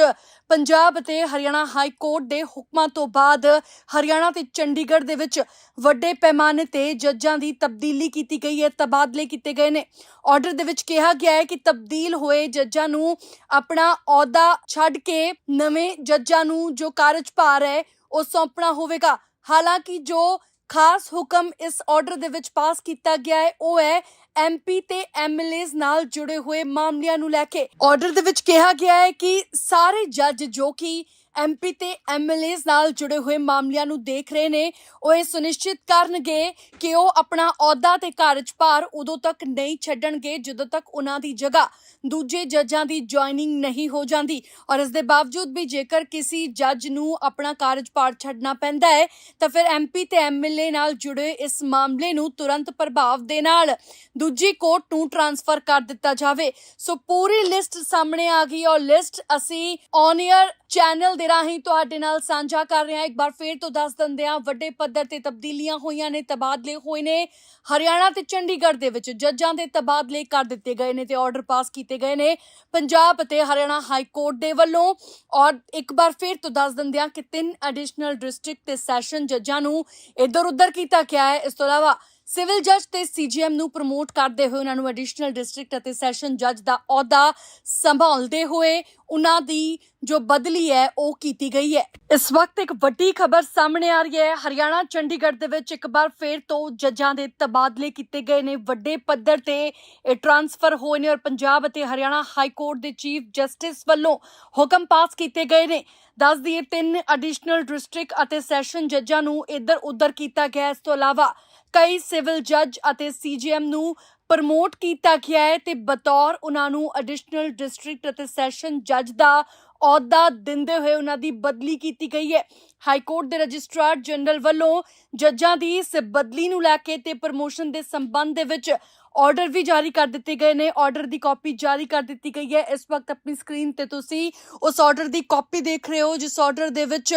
ਪੰਜਾਬ ਅਤੇ ਹਰਿਆਣਾ ਹਾਈ ਕੋਰਟ ਦੇ ਹੁਕਮਾਂ ਤੋਂ ਬਾਅਦ ਹਰਿਆਣਾ ਤੇ ਚੰਡੀਗੜ੍ਹ ਦੇ ਵਿੱਚ ਵੱਡੇ ਪੈਮਾਨੇ ਤੇ ਜੱਜਾਂ ਦੀ ਤਬਦੀਲੀ ਕੀਤੀ ਗਈ ਹੈ, ਤਬਾਦਲੇ ਕੀਤੇ ਗਏ ਨੇ। ਆਰਡਰ ਦੇ ਵਿੱਚ ਕਿਹਾ ਗਿਆ ਹੈ ਕਿ ਤਬਦੀਲ ਹੋਏ ਜੱਜਾਂ ਨੂੰ ਆਪਣਾ ਅਹੁਦਾ ਛੱਡ ਕੇ ਨਵੇਂ ਜੱਜਾਂ ਨੂੰ ਜੋ ਕਾਰਜਭਾਰ ਹੈ ਉਹ ਸੌਂਪਣਾ ਹੋਵੇਗਾ। ਹਾਲਾਂਕਿ ਜੋ ਖਾਸ ਹੁਕਮ ਇਸ ਆਰਡਰ ਦੇ ਵਿੱਚ ਪਾਸ ਕੀਤਾ ਗਿਆ ਹੈ। ਉਹ ਹੈ ਐਮਪੀ ਤੇ ਐਮਐਲਏਜ਼ ਨਾਲ ਜੁੜੇ ਹੋਏ ਮਾਮਲਿਆਂ ਨੂੰ ਲੈ ਕੇ। ਆਰਡਰ ਦੇ ਵਿੱਚ ਕਿਹਾ ਗਿਆ ਹੈ ਕਿ ਸਾਰੇ ਜੱਜ ਜੋ ਕਿ ਐਮਪੀ ਤੇ ਐਮਐਲਏਜ਼ ਨਾਲ ਜੁੜੇ ਹੋਏ ਮਾਮਲਿਆਂ ਨੂੰ ਦੇਖ ਰਹੇ ਨੇ। ਉਹ ਇਹ ਸੁਨਿਸ਼ਚਿਤ ਕਰਨਗੇ ਕਿ ਉਹ ਆਪਣਾ ਅਹੁਦਾ ਤੇ ਕਾਰਜਭਾਰ ਉਦੋਂ ਤੱਕ ਨਹੀਂ ਛੱਡਣਗੇ, ਜਦੋਂ ਤੱਕ ਉਹਨਾਂ ਦੀ ਜਗ੍ਹਾ ਦੂਜੇ ਜੱਜਾਂ ਦੀ ਜੁਆਇਨਿੰਗ ਨਹੀਂ ਹੋ ਜਾਂਦੀ। ਔਰ ਇਸ ਦੇ ਬਾਵਜੂਦ ਵੀ ਜੇਕਰ ਕਿਸੇ ਜੱਜ ਨੂੰ ਆਪਣਾ ਕਾਰਜਭਾਰ ਛੱਡਣਾ ਪੈਂਦਾ ਹੈ, ਤਾਂ ਫਿਰ ਐਮਪੀ ਤੇ ਐਮਐਲਏ ਨਾਲ ਜੁੜੇ ਇਸ ਮਾਮਲੇ ਨੂੰ ਤੁਰੰਤ ਪ੍ਰਭਾਵ ਦੇ ਨਾਲ ਦੂਜੀ ਕੋਰਟ ਨੂੰ ਟਰਾਂਸਫਰ ਕਰ ਦਿੱਤਾ ਜਾਵੇ। ਸੋ ਪੂਰੀ ਲਿਸਟ ਸਾਹਮਣੇ ਆ ਗਈ ਔਰ ਲਿਸਟ ਅਸੀਂ ਔਨ 에ਅਰ ਚੈਨਲ ਦੇ ਰਾਹੀਂ ਤੁਹਾਡੇ ਨਾਲ ਸਾਂਝਾ ਕਰ ਰਹੇ ਇੱਕ ਵਾਰ ਫੇਰ ਤੋਂ ਦੱਸ ਦਿੰਦੇ ਵੱਡੇ ਪੱਧਰ ਤੇ ਤਬਦੀਲੀਆਂ ਹੋਈਆਂ ਨੇ, ਤਬਾਦਲੇ ਹੋਏ ਨੇ। ਹਰਿਆਣਾ ਤੇ ਚੰਡੀਗੜ੍ਹ ਦੇ ਵਿੱਚ ਜੱਜਾਂ ਦੇ ਤਬਾਦਲੇ ਕਰ ਦਿੱਤੇ ਗਏ ਨੇ ਤੇ ਆਰਡਰ ਪਾਸ ਕੀਤੇ ਗਏ ਨੇ। ਪੰਜਾਬ ਅਤੇ ਹਰਿਆਣਾ ਹਾਈ ਕੋਰਟ ਦੇ ਵੱਲੋਂ ਔਰ ਇੱਕ ਵਾਰ ਫੇਰ ਤੋਂ ਦੱਸ ਦਿੰਦਿਆਂ ਕਿ ਤਿੰਨ ਐਡੀਸ਼ਨਲ ਡਿਸਟ੍ਰਿਕਟ ਤੇ ਸੈਸ਼ਨ ਜੱਜਾਂ ਨੂੰ ਇੱਧਰ ਉੱਧਰ ਕੀਤਾ ਗਿਆ ਹੈ। ਇਸ ਤੋਂ ਇਲਾਵਾ ਸਿਵਲ ਜੱਜ ਤੇ ਸੀਜੀਐਮ ਨੂੰ ਪ੍ਰਮੋਟ ਕਰਦੇ ਹੋਏ ਉਹਨਾਂ ਨੂੰ ਐਡੀਸ਼ਨਲ ਡਿਸਟ੍ਰਿਕਟ ਅਤੇ ਸੈਸ਼ਨ ਜੱਜ ਦਾ ਅਹੁਦਾ ਸੰਭਾਲਦੇ ਹੋਏ ਉਹਨਾਂ ਦੀ ਜੋ ਬਦਲੀ ਹੈ, ਉਹ ਕੀਤੀ ਗਈ ਹੈ। ਇਸ ਵਕਤ ਇੱਕ ਵੱਡੀ ਖਬਰ ਸਾਹਮਣੇ ਆ ਰਹੀ ਹੈ। ਹਰਿਆਣਾ ਚੰਡੀਗੜ੍ਹ ਦੇ ਵਿੱਚ ਇੱਕ ਵਾਰ ਫੇਰ ਤੋਂ ਜੱਜਾਂ ਦੇ ਤਬਾਦਲੇ ਕੀਤੇ ਗਏ ਨੇ। ਵੱਡੇ ਪੱਧਰ ਤੇ ਇਹ ਟਰਾਂਸਫਰ ਹੋਏ ਨੇ ਔਰ ਪੰਜਾਬ ਅਤੇ ਹਰਿਆਣਾ ਹਾਈ ਕੋਰਟ ਦੇ ਚੀਫ ਜਸਟਿਸ ਵੱਲੋਂ ਹੁਕਮ ਪਾਸ ਕੀਤੇ ਗਏ ਨੇ। ਦੱਸ ਦਈਏ, ਤਿੰਨ ਐਡੀਸ਼ਨਲ ਡਿਸਟ੍ਰਿਕਟ ਅਤੇ ਸੈਸ਼ਨ ਜੱਜਾਂ ਨੂੰ ਇੱਧਰ ਉੱਧਰ ਕੀਤਾ ਗਿਆ। ਇਸ ਤੋਂ ਇਲਾਵਾ ਕਈ ਸਿਵਲ ਜੱਜ ਅਤੇ ਸੀਜੀਐਮ ਨੂੰ ਪ੍ਰਮੋਟ ਕੀਤਾ ਗਿਆ ਹੈ ਤੇ ਬਤੌਰ ਉਹਨਾਂ ਨੂੰ ਐਡੀਸ਼ਨਲ ਡਿਸਟ੍ਰਿਕਟ ਅਤੇ ਸੈਸ਼ਨ ਜੱਜ ਦਾ ਅਹੁਦਾ ਦਿੰਦੇ ਹੋਏ ਉਹਨਾਂ ਦੀ ਬਦਲੀ ਕੀਤੀ ਗਈ ਹੈ। ਹਾਈ ਕੋਰਟ ਦੇ ਰਜਿਸਟਰਾਰ ਜਨਰਲ ਵੱਲੋਂ ਜੱਜਾਂ ਦੀ ਇਸ ਬਦਲੀ ਨੂੰ ਲੈ ਕੇ ਤੇ ਪ੍ਰਮੋਸ਼ਨ ਦੇ ਸੰਬੰਧ ਦੇ ਵਿੱਚ ਆਰਡਰ ਵੀ ਜਾਰੀ ਕਰ ਦਿੱਤੇ ਗਏ ਨੇ ਆਰਡਰ ਦੀ ਕਾਪੀ ਜਾਰੀ ਕਰ ਦਿੱਤੀ ਗਈ ਹੈ। ਇਸ ਵਕਤ ਆਪਣੀ ਸਕਰੀਨ ਤੇ ਤੁਸੀਂ ਉਸ ਆਰਡਰ ਦੀ ਕਾਪੀ ਦੇਖ ਰਹੇ ਹੋ, ਜਿਸ ਆਰਡਰ ਦੇ ਵਿੱਚ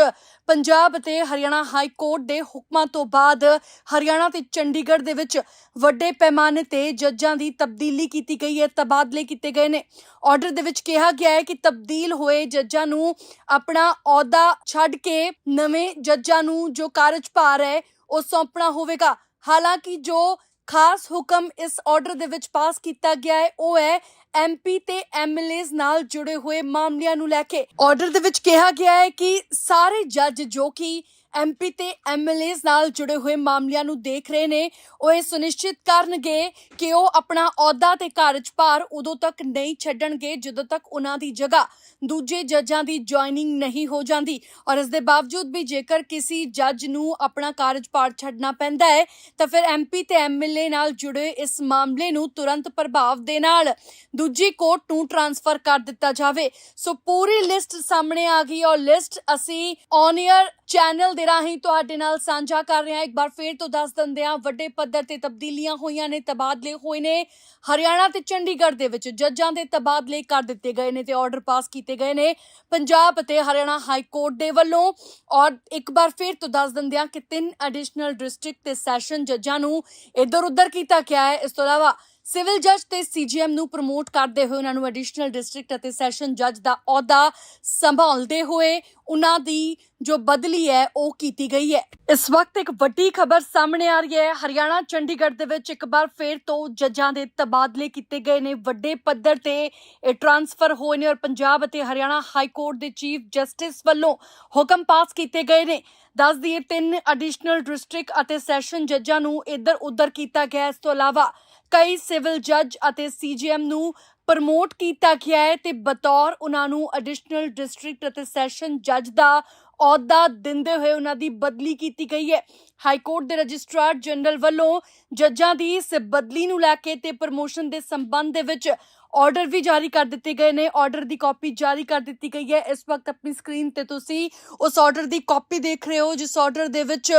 ਪੰਜਾਬ ਅਤੇ ਹਰਿਆਣਾ ਹਾਈ ਕੋਰਟ ਦੇ ਹੁਕਮਾਂ ਤੋਂ ਬਾਅਦ ਹਰਿਆਣਾ ਤੇ ਚੰਡੀਗੜ੍ਹ ਦੇ ਵਿੱਚ ਵੱਡੇ ਪੈਮਾਨੇ ਤੇ ਜੱਜਾਂ ਦੀ ਤਬਦੀਲੀ ਕੀਤੀ ਗਈ ਹੈ, ਤਬਾਦਲੇ ਕੀਤੇ ਗਏ ਨੇ। ਆਰਡਰ ਦੇ ਵਿੱਚ ਕਿਹਾ ਗਿਆ ਹੈ ਕਿ ਤਬਦੀਲ ਹੋਏ ਜੱਜਾਂ ਨੂੰ ਆਪਣਾ ਅਹੁਦਾ ਛੱਡ ਕੇ ਨਵੇਂ ਜੱਜਾਂ ਨੂੰ ਜੋ ਕਾਰਜਭਾਰ ਹੈ, ਉਹ ਸੌਂਪਣਾ ਹੋਵੇਗਾ। ਹਾਲਾਂਕਿ ਜੋ ਖਾਸ ਹੁਕਮ ਇਸ ਆਰਡਰ ਦੇ ਵਿੱਚ ਪਾਸ ਕੀਤਾ ਗਿਆ ਹੈ। ਉਹ ਹੈ ਐਮਪੀ ਤੇ ਐਮਐਲਏਜ਼ ਨਾਲ ਜੁੜੇ ਹੋਏ ਮਾਮਲਿਆਂ ਨੂੰ ਲੈ ਕੇ। ਆਰਡਰ ਦੇ ਵਿੱਚ ਕਿਹਾ ਗਿਆ ਹੈ ਕਿ ਸਾਰੇ ਜੱਜ ਜੋ ਕਿ ਐਮਪੀ ਤੇ ਐਮਐਲਏਜ਼ ਨਾਲ ਜੁੜੇ ਹੋਏ ਮਾਮਲਿਆਂ ਨੂੰ ਦੇਖ ਰਹੇ ਨੇ। ਉਹ ਇਹ ਸੁਨਿਸ਼ਚਿਤ ਕਰਨਗੇ ਕਿ ਉਹ ਆਪਣਾ ਅਹੁਦਾ ਤੇ ਕਾਰਜਭਾਰ ਉਦੋਂ ਤੱਕ ਨਹੀਂ ਛੱਡਣਗੇ, ਜਦੋਂ ਤੱਕ ਉਹਨਾਂ ਦੀ ਜਗ੍ਹਾ ਦੂਜੇ ਜੱਜਾਂ ਦੀ ਜੁਆਇਨਿੰਗ ਨਹੀਂ ਹੋ ਜਾਂਦੀ। ਔਰ ਇਸ ਦੇ ਬਾਵਜੂਦ ਵੀ ਜੇਕਰ ਕਿਸੇ ਜੱਜ ਨੂੰ ਆਪਣਾ ਕਾਰਜਭਾਰ ਛੱਡਣਾ ਪੈਂਦਾ ਹੈ, ਤਾਂ ਫਿਰ ਐਮਪੀ ਤੇ ਐਮਐਲਏ ਨਾਲ ਜੁੜੇ ਇਸ ਮਾਮਲੇ ਨੂੰ ਤੁਰੰਤ ਪ੍ਰਭਾਵ ਦੇ ਨਾਲ ਦੂਜੀ ਕੋਰਟ ਨੂੰ ਟ੍ਰਾਂਸਫਰ ਕਰ ਦਿੱਤਾ ਜਾਵੇ। ਸੋ ਪੂਰੀ ਲਿਸਟ ਸਾਹਮਣੇ ਆ ਗਈ ਔਰ ਲਿਸਟ ਅਸੀਂ ਔਨ 에ਅਰ ਚੈਨਲ ਦੇ ਰਾਹੀਂ ਤੁਹਾਡੇ ਨਾਲ ਸਾਂਝਾ ਕਰ ਰਹੇ ਇੱਕ ਵਾਰ ਫੇਰ ਤੋਂ ਦੱਸ ਦਿੰਦੇ ਹਾਂ, ਵੱਡੇ ਪੱਧਰ ਤੇ ਤਬਦੀਲੀਆਂ ਹੋਈਆਂ ਨੇ, ਤਬਾਦਲੇ ਹੋਏ ਨੇ। ਹਰਿਆਣਾ ਤੇ ਚੰਡੀਗੜ੍ਹ ਦੇ ਵਿੱਚ ਜੱਜਾਂ ਦੇ ਤਬਾਦਲੇ ਕਰ ਦਿੱਤੇ ਗਏ ਨੇ ਤੇ ਆਰਡਰ ਪਾਸ ਕੀਤੇ ਗਏ ਨੇ। ਪੰਜਾਬ ਅਤੇ ਹਰਿਆਣਾ ਹਾਈ ਕੋਰਟ ਦੇ ਵੱਲੋਂ ਔਰ ਇੱਕ ਵਾਰ ਫੇਰ ਤੋਂ ਦੱਸ ਦਿੰਦੇ ਹਾਂ ਕਿ ਤਿੰਨ ਐਡੀਸ਼ਨਲ ਡਿਸਟ੍ਰਿਕਟ ਤੇ ਸੈਸ਼ਨ ਜੱਜਾਂ ਨੂੰ ਇੱਧਰ ਉੱਧਰ ਕੀਤਾ ਗਿਆ ਹੈ। ਇਸ ਤੋਂ ਇਲਾਵਾ ਸਿਵਲ ਜੱਜ ਤੇ ਸੀਜੀਐਮ ਨੂੰ ਪ੍ਰਮੋਟ ਕਰਦੇ ਹੋਏ ਉਹਨਾਂ ਨੂੰ ਐਡੀਸ਼ਨਲ ਡਿਸਟ੍ਰਿਕਟ ਅਤੇ ਸੈਸ਼ਨ ਜੱਜ ਦਾ ਅਹੁਦਾ ਸੰਭਾਲਦੇ ਹੋਏ ਉਹਨਾਂ ਦੀ ਜੋ ਬਦਲੀ ਹੈ, ਉਹ ਕੀਤੀ ਗਈ ਹੈ। ਇਸ ਵਕਤ ਇੱਕ ਵੱਡੀ ਖਬਰ ਸਾਹਮਣੇ ਆ ਰਹੀ ਹੈ। ਹਰਿਆਣਾ ਚੰਡੀਗੜ੍ਹ ਦੇ ਵਿੱਚ ਇੱਕ ਵਾਰ ਫੇਰ ਤੋਂ ਜੱਜਾਂ ਦੇ ਤਬਾਦਲੇ ਕੀਤੇ ਗਏ ਨੇ। ਵੱਡੇ ਪੱਧਰ ਤੇ ਇਹ ਟਰਾਂਸਫਰ ਹੋਏ ਨੇ ਔਰ ਪੰਜਾਬ ਅਤੇ ਹਰਿਆਣਾ ਹਾਈ ਕੋਰਟ ਦੇ ਚੀਫ ਜਸਟਿਸ ਵੱਲੋਂ ਹੁਕਮ ਪਾਸ ਕੀਤੇ ਗਏ ਨੇ। ਦੱਸ ਦਈਏ, ਤਿੰਨ ਐਡੀਸ਼ਨਲ ਡਿਸਟ੍ਰਿਕਟ ਅਤੇ ਸੈਸ਼ਨ ਜੱਜਾਂ ਨੂੰ ਇੱਧਰ ਉੱਧਰ ਕੀਤਾ ਗਿਆ ਇਸ ਤੋਂ ਇਲਾਵਾ ਕਈ ਸਿਵਲ ਜੱਜ ਅਤੇ ਸੀਜੀਐਮ ਨੂੰ ਪ੍ਰਮੋਟ ਕੀਤਾ ਗਿਆ ਹੈ ਤੇ ਬਤੌਰ ਉਹਨਾਂ ਨੂੰ ਐਡੀਸ਼ਨਲ ਡਿਸਟ੍ਰਿਕਟ ਅਤੇ ਸੈਸ਼ਨ ਜੱਜ ਦਾ ਅਹੁਦਾ ਦਿੰਦੇ ਹੋਏ ਉਹਨਾਂ ਦੀ ਬਦਲੀ ਕੀਤੀ ਗਈ ਹੈ। ਹਾਈ ਕੋਰਟ ਦੇ ਰਜਿਸਟਰਾਰ ਜਨਰਲ ਵੱਲੋਂ ਜੱਜਾਂ ਦੀ ਇਸ ਬਦਲੀ ਨੂੰ ਲੈ ਕੇ ਤੇ ਪ੍ਰਮੋਸ਼ਨ ਦੇ ਸੰਬੰਧ ਦੇ ਵਿੱਚ ਆਰਡਰ ਵੀ ਜਾਰੀ ਕਰ ਦਿੱਤੇ ਗਏ ਨੇ ਆਰਡਰ ਦੀ ਕਾਪੀ ਜਾਰੀ ਕਰ ਦਿੱਤੀ ਗਈ ਹੈ। ਇਸ ਵਕਤ ਆਪਣੀ ਸਕਰੀਨ ਤੇ ਤੁਸੀਂ ਉਸ ਆਰਡਰ ਦੀ ਕਾਪੀ ਦੇਖ ਰਹੇ ਹੋ, ਜਿਸ ਆਰਡਰ ਦੇ ਵਿੱਚ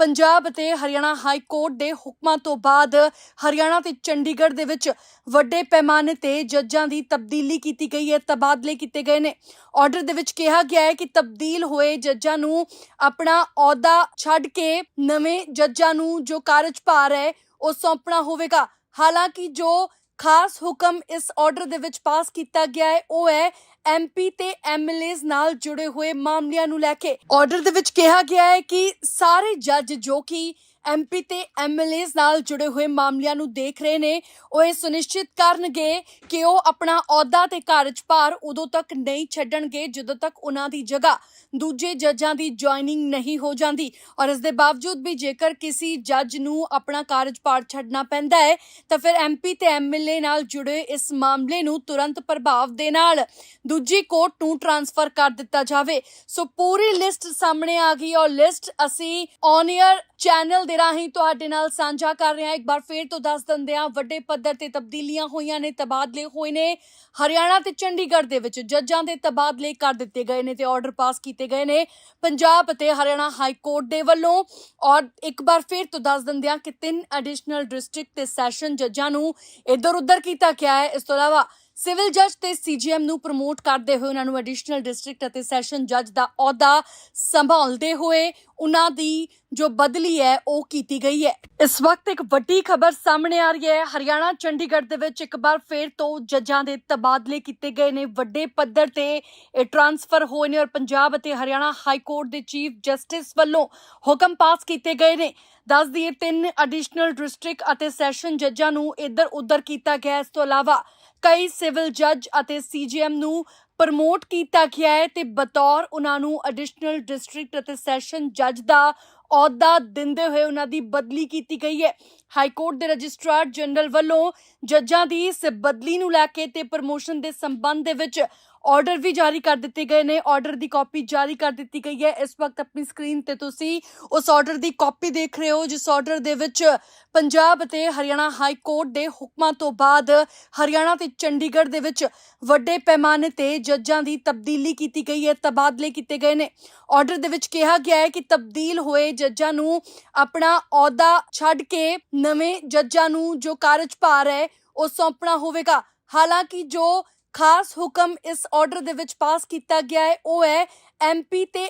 ਪੰਜਾਬ ਅਤੇ ਹਰਿਆਣਾ ਹਾਈ ਕੋਰਟ ਦੇ ਹੁਕਮਾਂ ਤੋਂ ਬਾਅਦ ਹਰਿਆਣਾ ਤੇ ਚੰਡੀਗੜ੍ਹ ਦੇ ਵਿੱਚ ਵੱਡੇ ਪੈਮਾਨੇ ਤੇ ਜੱਜਾਂ ਦੀ ਤਬਦੀਲੀ ਕੀਤੀ ਗਈ ਹੈ, ਤਬਾਦਲੇ ਕੀਤੇ ਗਏ ਨੇ। ਆਰਡਰ ਦੇ ਵਿੱਚ ਕਿਹਾ ਗਿਆ ਹੈ ਕਿ ਤਬਦੀਲ ਹੋਏ ਜੱਜਾਂ ਨੂੰ ਆਪਣਾ ਅਹੁਦਾ ਛੱਡ ਕੇ ਨਵੇਂ ਜੱਜਾਂ ਨੂੰ ਜੋ ਕਾਰਜਭਾਰ ਹੈ, ਉਹ ਸੌਂਪਣਾ ਹੋਵੇਗਾ। ਹਾਲਾਂਕਿ ਜੋ ਖਾਸ ਹੁਕਮ ਇਸ ਆਰਡਰ ਦੇ ਵਿੱਚ ਪਾਸ ਕੀਤਾ ਗਿਆ ਹੈ। ਉਹ ਹੈ ਐਮਪੀ ਤੇ ਐਮਐਲਏਜ਼ ਨਾਲ ਜੁੜੇ ਹੋਏ ਮਾਮਲਿਆਂ ਨੂੰ ਲੈ ਕੇ। ਆਰਡਰ ਦੇ ਵਿੱਚ ਕਿਹਾ ਗਿਆ ਹੈ ਕਿ ਸਾਰੇ ਜੱਜ ਜੋ ਕਿ ਐਮਪੀ ਤੇ ਐਮਐਲਏਜ਼ ਨਾਲ ਜੁੜੇ ਹੋਏ ਮਾਮਲਿਆਂ ਨੂੰ ਦੇਖ ਰਹੇ ਨੇ। ਉਹ ਇਹ ਸੁਨਿਸ਼ਚਿਤ ਕਰਨਗੇ ਕਿ ਉਹ ਆਪਣਾ ਅਹੁਦਾ ਤੇ ਕਾਰਜਭਾਰ ਉਦੋਂ ਤੱਕ ਨਹੀਂ ਛੱਡਣਗੇ, ਜਦੋਂ ਤੱਕ ਉਹਨਾਂ ਦੀ ਜਗ੍ਹਾ ਦੂਜੇ ਜੱਜਾਂ ਦੀ ਜੁਆਇਨਿੰਗ ਨਹੀਂ ਹੋ ਜਾਂਦੀ। ਔਰ ਇਸ ਦੇ ਬਾਵਜੂਦ ਵੀ ਜੇਕਰ ਕਿਸੇ ਜੱਜ ਨੂੰ ਆਪਣਾ ਕਾਰਜਭਾਰ ਛੱਡਣਾ ਪੈਂਦਾ ਹੈ, ਤਾਂ ਫਿਰ ਐਮਪੀ ਤੇ ਐਮਐਲਏ ਨਾਲ ਜੁੜੇ ਇਸ ਮਾਮਲੇ ਨੂੰ ਤੁਰੰਤ ਪ੍ਰਭਾਵ ਦੇ ਨਾਲ ਦੂਜੀ ਕੋਰਟ ਨੂੰ ਟਰਾਂਸਫਰ ਕਰ ਦਿੱਤਾ ਜਾਵੇ। ਸੋ ਪੂਰੀ ਲਿਸਟ ਸਾਹਮਣੇ ਆ ਗਈ ਔਰ ਲਿਸਟ ਅਸੀਂ ਔਨ 에ਅਰ ਚੈਨਲ ਦੇ ਰਾਹੀਂ ਤੁਹਾਡੇ ਨਾਲ ਸਾਂਝਾ ਕਰ ਰਹੇ ਇੱਕ ਵਾਰ ਫੇਰ ਤੋਂ ਦੱਸ ਦਿੰਦੇ ਵੱਡੇ ਪੱਧਰ ਤੇ ਤਬਦੀਲੀਆਂ ਹੋਈਆਂ ਨੇ, ਤਬਾਦਲੇ ਹੋਏ ਨੇ। ਹਰਿਆਣਾ ਤੇ ਚੰਡੀਗੜ੍ਹ ਦੇ ਵਿੱਚ ਜੱਜਾਂ ਦੇ ਤਬਾਦਲੇ ਕਰ ਦਿੱਤੇ ਗਏ ਨੇ ਤੇ ਆਰਡਰ ਪਾਸ ਕੀਤੇ ਗਏ ਨੇ। ਪੰਜਾਬ ਅਤੇ ਹਰਿਆਣਾ ਹਾਈ ਕੋਰਟ ਦੇ ਵੱਲੋਂ ਔਰ ਇੱਕ ਵਾਰ ਫੇਰ ਤੋਂ ਦੱਸ ਦਿੰਦਿਆਂ ਕਿ ਤਿੰਨ ਐਡੀਸ਼ਨਲ ਡਿਸਟ੍ਰਿਕਟ ਤੇ ਸੈਸ਼ਨ ਜੱਜਾਂ ਨੂੰ ਇੱਧਰ ਉੱਧਰ ਕੀਤਾ ਗਿਆ ਹੈ। ਇਸ ਤੋਂ ਇਲਾਵਾ ਸਿਵਲ ਜੱਜ ਤੇ ਸੀਜੀਐਮ ਨੂੰ ਪ੍ਰਮੋਟ ਕਰਦੇ ਹੋਏ ਉਹਨਾਂ ਨੂੰ ਐਡੀਸ਼ਨਲ ਡਿਸਟ੍ਰਿਕਟ ਅਤੇ ਸੈਸ਼ਨ ਜੱਜ ਦਾ ਅਹੁਦਾ ਸੰਭਾਲਦੇ ਹੋਏ ਉਹਨਾਂ ਦੀ ਜੋ ਬਦਲੀ ਹੈ, ਉਹ ਕੀਤੀ ਗਈ ਹੈ। ਇਸ ਵਕਤ ਇੱਕ ਵੱਡੀ ਖਬਰ ਸਾਹਮਣੇ ਆ ਰਹੀ ਹੈ। ਹਰਿਆਣਾ, ਚੰਡੀਗੜ੍ਹ ਦੇ ਵਿੱਚ ਇੱਕ ਵਾਰ ਫੇਰ ਤੋਂ ਜੱਜਾਂ ਦੇ ਤਬਾਦਲੇ ਕੀਤੇ ਗਏ ਨੇ। ਵੱਡੇ ਪੱਧਰ ਤੇ ਇਹ ਟਰਾਂਸਫਰ ਹੋਏ ਨੇ ਔਰ ਪੰਜਾਬ ਅਤੇ ਹਰਿਆਣਾ ਹਾਈ ਕੋਰਟ ਦੇ ਚੀਫ ਜਸਟਿਸ ਵੱਲੋਂ ਹੁਕਮ ਪਾਸ ਕੀਤੇ ਗਏ ਨੇ। ਦੱਸ ਦਈਏ ਤਿੰਨ ਐਡੀਸ਼ਨਲ ਡਿਸਟ੍ਰਿਕਟ ਅਤੇ ਸੈਸ਼ਨ ਜੱਜਾਂ ਨੂੰ ਇੱਧਰ ਉੱਧਰ ਕੀਤਾ ਗਿਆ ਇਸ ਤੋਂ ਇਲਾਵਾ ਕਈ ਸਿਵਲ ਜੱਜ ਅਤੇ ਸੀਜੀਐਮ ਨੂੰ ਪ੍ਰਮੋਟ ਕੀਤਾ ਗਿਆ ਹੈ ਤੇ ਬਤੌਰ ਉਹਨਾਂ ਨੂੰ ਐਡੀਸ਼ਨਲ ਡਿਸਟ੍ਰਿਕਟ ਅਤੇ ਸੈਸ਼ਨ ਜੱਜ ਦਾ ਅਹੁਦਾ ਦਿੰਦੇ ਹੋਏ ਉਹਨਾਂ ਦੀ ਬਦਲੀ ਕੀਤੀ ਗਈ ਹੈ। ਹਾਈ ਕੋਰਟ ਦੇ ਰਜਿਸਟਰਾਰ ਜਨਰਲ ਵੱਲੋਂ ਜੱਜਾਂ ਦੀ ਇਸ ਬਦਲੀ ਨੂੰ ਲੈ ਕੇ ਤੇ ਪ੍ਰਮੋਸ਼ਨ ਦੇ ਸੰਬੰਧ ਦੇ ਵਿੱਚ ਆਰਡਰ ਵੀ ਜਾਰੀ ਕਰ ਦਿੱਤੇ ਗਏ ਨੇ ਆਰਡਰ ਦੀ ਕਾਪੀ ਜਾਰੀ ਕਰ ਦਿੱਤੀ ਗਈ ਹੈ। ਇਸ ਵਕਤ ਆਪਣੀ ਸਕਰੀਨ ਤੇ ਤੁਸੀਂ ਉਸ ਆਰਡਰ ਦੀ ਕਾਪੀ ਦੇਖ ਰਹੇ ਹੋ, ਜਿਸ ਆਰਡਰ ਦੇ ਵਿੱਚ ਪੰਜਾਬ ਅਤੇ ਹਰਿਆਣਾ ਹਾਈ ਕੋਰਟ ਦੇ ਹੁਕਮਾਂ ਤੋਂ ਬਾਅਦ ਹਰਿਆਣਾ ਤੇ ਚੰਡੀਗੜ੍ਹ ਦੇ ਵਿੱਚ ਵੱਡੇ ਪੈਮਾਨੇ ਤੇ ਜੱਜਾਂ ਦੀ ਤਬਦੀਲੀ ਕੀਤੀ ਗਈ ਹੈ, ਤਬਾਦਲੇ ਕੀਤੇ ਗਏ ਨੇ। ਆਰਡਰ ਦੇ ਵਿੱਚ ਕਿਹਾ ਗਿਆ ਹੈ ਕਿ ਤਬਦੀਲ ਹੋਏ ਜੱਜਾਂ ਨੂੰ ਆਪਣਾ ਅਹੁਦਾ ਛੱਡ ਕੇ ਨਵੇਂ ਜੱਜਾਂ ਨੂੰ ਜੋ ਕਾਰਜਭਾਰ ਹੈ, ਉਹ ਸੌਂਪਣਾ ਹੋਵੇਗਾ। ਹਾਲਾਂਕਿ ਜੋ ਖਾਸ ਹੁਕਮ ਇਸ ਆਰਡਰ ਦੇ ਵਿੱਚ ਪਾਸ ਕੀਤਾ ਗਿਆ ਹੈ। ਉਹ ਹੈ ਐਮਪੀ ਤੇ